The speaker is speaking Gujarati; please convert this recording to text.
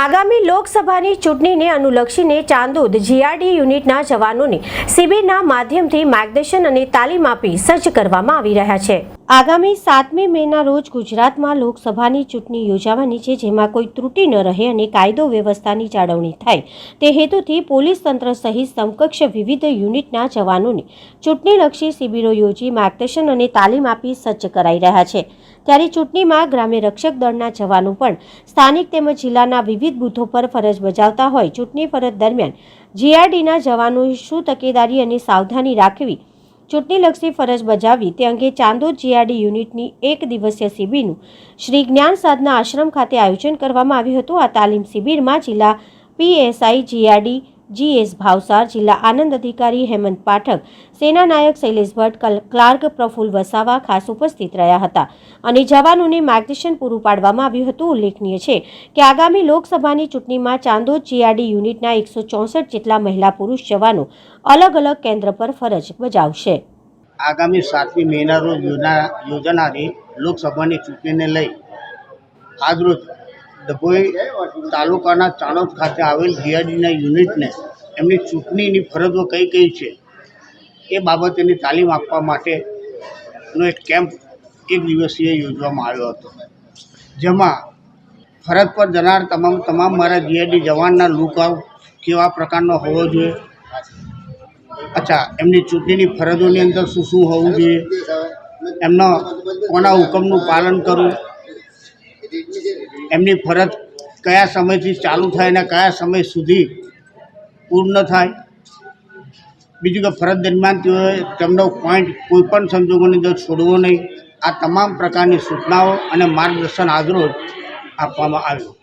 આગામી લોકસભાની ચૂંટણીને અનુલક્ષીને ચાંદોદ જીઆરડી યુનિટના જવાનોને શિબિરના માધ્યમથી માર્ગદર્શન અને તાલીમ આપી સજ્જ કરવામાં આવી રહ્યા છે. આગામી સાતમી મેના રોજ ગુજરાતમાં લોકસભાની ચૂંટણી યોજાવાની છે, જેમાં કોઈ ત્રુટિ ન રહે અને કાયદો વ્યવસ્થાની જાળવણી થાય. તે હેતુથી પોલીસ તંત્ર સહિત સમકક્ષ વિવિધ યુનિટના જવાનોને ચૂંટણીલક્ષી શિબિરો યોજી માર્ગદર્શન અને તાલીમ આપી સજ્જ કરાઈ રહ્યા છે. ત્યારે ચૂંટણીમાં ગ્રામ્ય રક્ષક દળના જવાનો પણ સ્થાનિક તેમજ જિલ્લાના વિવિધ બૂથો પર ફરજ બજાવતા હોય. ચૂંટણી ફરજ દરમિયાન જીઆરડીના જવાનોએ શું તકેદારી અને સાવધાની રાખવી ચૂંટણીલક્ષી ફરજ બજાવી તે અંગે ચાંદોદ જીઆરડી યુનિટની એક દિવસીય શિબિરનું શ્રી જ્ઞાન સાધના આશ્રમ ખાતે આયોજન કરવામાં આવ્યું હતું. આ તાલીમ શિબિરમાં જિલ્લા પીએસઆઈ જીઆરડી જીએસ ભાવસાર જિલ્લા આનંદ અધિકારી હેમંત પાઠક સેનાનાયક શૈલેષ ભટ્ટ, કલ- ક્લાર્ક પ્રફુલ્લ વસાવા ખાસ ઉપસ્થિત રહ્યા હતા. અને જવાનોને માર્ગદર્શન પૂરું પાડવામાં આવ્યું હતું. ઉલ્લેખનીય છે કે આગામી લોકસભાની ચૂંટણીમાં ચાંદોદ જીઆરડી યુનિટના એકસો ચોસઠ જેટલા મહિલા પુરુષ જવાનો અલગ અલગ કેન્દ્ર પર ફરજ બજાવશે. આગામી સાતમી મેના રોજ યોજાનારી લોકસભાની ચૂંટણીને લઈ આજરોજ ડભોઈ તાલુકાના ચાણોદ ખાતે આવેલ જીઆરડીના યુનિટને એમની ચૂંટણીની ફરજો કઈ કઈ છે એ બાબતેની તાલીમ આપવા માટેનો એક કેમ્પ એક દિવસીય યોજવામાં આવ્યો હતો. જેમાં ફરજ પર જનાર તમામ તમામ મારા જીઆરડી જવાનના લુકઆઉટ કેવા પ્રકારનો હોવો જોઈએ, અચ્છા, એમની ચૂંટણીની ફરજોની અંદર શું શું હોવું જોઈએ, એમનો કોના હુકમનું પાલન કરવું એમની ફરજ કયા સમયથી ચાલુ થાય અને કયા સમય સુધી પૂર્ણ થાય. બીજું કે ફરજ દરમિયાન તેઓએ તેમનો પોઈન્ટ કોઈ પણ સંજોગોની અંદર છોડવો નહીં. આ તમામ પ્રકારની સૂચનાઓ અને માર્ગદર્શન આજરોજ આપવામાં આવ્યું.